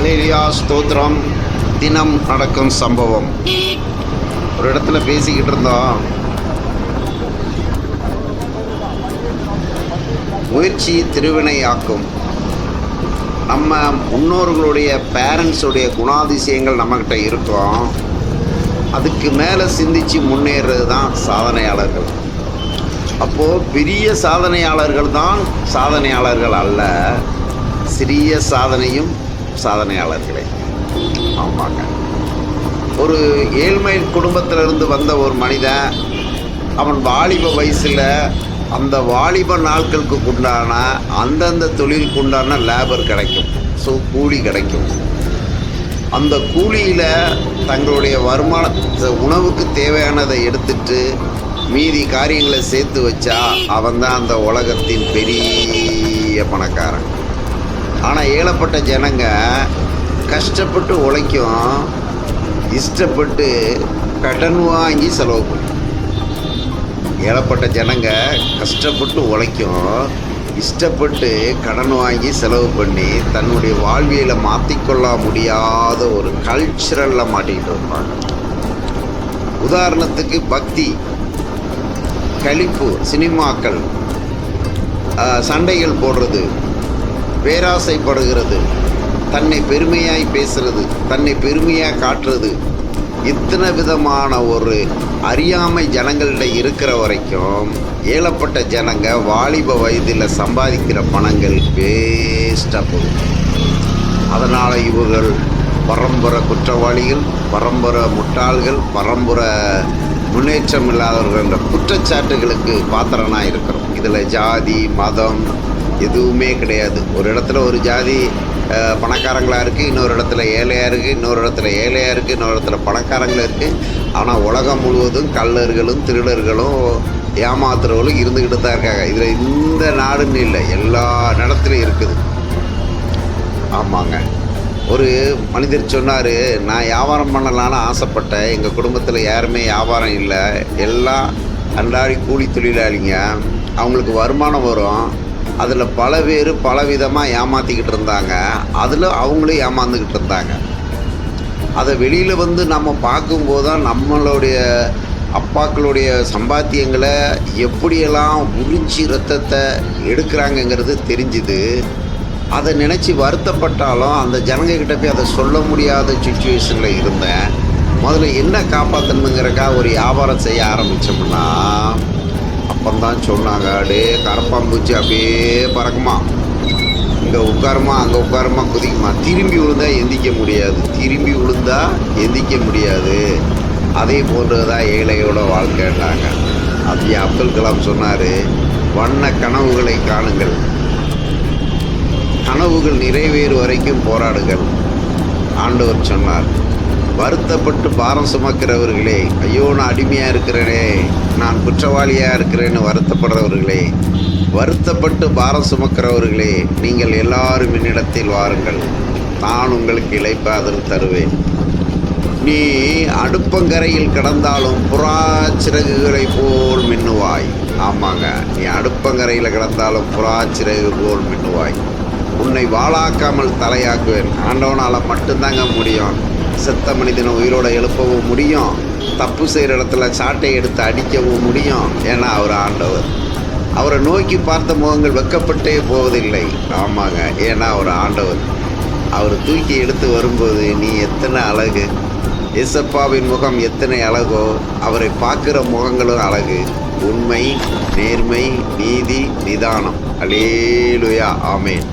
Alleluia ஸ்தோத்திரம். தினம் நடக்கும் சம்பவம். ஒரு இடத்துல பேசிக்கிட்டு இருந்தோம் முயற்சி திருவினையாக்கும் நம்ம முன்னோர்களுடைய பேரண்ட்ஸுடைய குணாதிசயங்கள் நம்மக்கிட்ட இருக்கும். அதுக்கு மேலே சிந்திச்சு முன்னேறது தான் சாதனையாளர்கள். அப்போது பெரிய சாதனையாளர்கள் தான் சாதனையாளர்கள் அல்ல சிறிய சாதனையும் சாதனையாளர்களே. ஆமாங்க. ஒரு ஏழ்மை குடும்பத்திலிருந்து வந்த ஒரு மனிதன் அவன் வாலிப வயசில் அந்த வாலிப நாட்களுக்கு உண்டான அந்தந்த தொழிலுக்கு உண்டான லேபர் கிடைக்கும். ஸோ கூலி கிடைக்கும். அந்த கூலியில் தங்களுடைய வருமான உணவுக்கு தேவையானதை எடுத்துட்டு மீதி காரியங்களை சேர்த்து வச்சா அவன் தான் அந்த உலகத்தின் பெரிய பணக்காரன். ஆனால் ஏழப்பட்ட ஜனங்க கஷ்டப்பட்டு உழைக்கும் இஷ்டப்பட்டு கடன் வாங்கி செலவு பண்ணும். ஏழப்பட்ட ஜனங்க கஷ்டப்பட்டு உழைக்கும் இஷ்டப்பட்டு கடன் வாங்கி செலவு பண்ணி தன்னுடைய வாழ்வியலை மாற்றிக்கொள்ள முடியாத ஒரு கல்ச்சரலில் மாட்டிக்கிட்டு இருப்பாங்க. உதாரணத்துக்கு பக்தி கழிப்பு சினிமாக்கள் சண்டைகள் போடுறது பேராசைப்படுகிறது. தன்னை பெருமையாய் பேசுறது தன்னை பெருமையாக காட்டுறது இத்தனை விதமான ஒரு அறியாமை ஜனங்கள்கிட்ட இருக்கிற வரைக்கும் ஏழப்பட்ட ஜனங்க வாலிப வயதில் சம்பாதிக்கிற பணங்கள் வேஸ்ட்டாக போகுது. அதனால் இவர்கள் பரம்பரை குற்றவாளிகள் பரம்பரை முட்டாள்கள் பரம்பரை முன்னேற்றம் இல்லாதவர்கள் என்ற குற்றச்சாட்டுகளுக்கு பாத்திரனாக இருக்கிறோம். இதில் ஜாதி மதம் எதுவுமே கிடையாது. ஒரு இடத்துல ஒரு ஜாதி பணக்காரங்களாக இருக்குது இன்னொரு இடத்துல ஏழையாக இருக்குது இன்னொரு இடத்துல ஏழையாக இருக்குது இன்னொரு இடத்துல பணக்காரங்களும் இருக்குது ஆனால் உலகம் முழுவதும் கள்ளர்களும் திருடர்களும் ஏமாத்துறவங்களும் இருந்துக்கிட்டு தான் இருக்காங்க. இதில் இந்த நாடுன்னு இல்லை எல்லா இடத்துலையும் இருக்குது. ஆமாங்க. ஒரு மனிதர் சொன்னார் நான் வியாபாரம் பண்ணலான்னு ஆசைப்பட்டேன். எங்கள் குடும்பத்தில் யாருமே வியாபாரம் இல்லை. எல்லாம் அன்றாடி கூலி தொழிலாளிங்க அவங்களுக்கு வருமானம் வரும். அதில் பல பேர் பல விதமாக ஏமாற்றிக்கிட்டு இருந்தாங்க. அதில் அவங்களும் ஏமாந்துக்கிட்டு இருந்தாங்க. அதை வெளியில் வந்து நம்ம பார்க்கும்போது தான் நம்மளுடைய அப்பாக்களுடைய சம்பாத்தியங்களை எப்படியெல்லாம் உறிஞ்சி ரத்தத்தை எடுக்கிறாங்கங்கிறது தெரிஞ்சுது. அதை நினச்சி வருத்தப்பட்டாலும் அந்த ஜனங்கக்கிட்ட போய் அதை சொல்ல முடியாத சுச்சுவேஷனில் இருந்தேன். முதல்ல என்ன காப்பாற்றணுங்கிறக்கா ஒரு வியாபாரம் செய்ய ஆரம்பித்தோம்னா அப்பந்தான் சொன்னாங்க அடே கரப்பாம்பூச்சி அப்படியே பறக்குமா? இங்கே உட்காருமா அங்கே உட்காருமா? குதிக்குமா. திரும்பி விழுந்தா எந்திக்க முடியாது. திரும்பி விழுந்தா எந்திக்க முடியாது. அதே போன்றது தான் ஏழையோட வாழ்க்கைன்னாங்க அப்படி அப்துல் கலாம் சொன்னார் வண்ண கனவுகளை காணுங்கள். கனவுகள் நிறைவேறு வரைக்கும் போராடுங்கள். ஆண்டவர் சொன்னார். வருத்தப்பட்டு பாரம் சுமக்கிறவர்களே ஐயோ நான் அடிமையாக இருக்கிறேனே நான் குற்றவாளியாக இருக்கிறேன்னு வருத்தப்படுறவர்களே வருத்தப்பட்டு பாரம் சுமக்கிறவர்களே நீங்கள் எல்லாரும் என்னிடத்தில் வாருங்கள் நான் உங்களுக்கு இழைப்பாதல் தருவேன். நீ அடுப்பங்கரையில் கிடந்தாலும் புறா சிறகுகளை போல் மின்னுவாய். ஆமாங்க நீ அடுப்பங்கரையில் கிடந்தாலும் புறா சிறகு போல் மின்னுவாய். உன்னை வாளாக்காமல் தலையாக்குவேன். ஆண்டவனால் மட்டும்தாங்க முடியும். செத்த மனிதனை உயிரோட எழுப்பவும் முடியும். தப்பு செய்கிற இடத்துல சாட்டை எடுத்து அடிக்கவும் முடியும். ஏன்னா அவர் ஆண்டவர். அவரை நோக்கி பார்த்த முகங்கள் வெக்கப்பட்டே போவதில்லை. ஆமாங்க ஏன்னா அவர் ஆண்டவர். அவர் தூக்கி எடுத்து வரும்போது நீ எத்தனை அழகு. இசப்பாவின் முகம் எத்தனை அழகோ அவரை பார்க்குற முகங்களும் அழகு. உண்மை நேர்மை நீதி நிதானம். Hallelujah amen.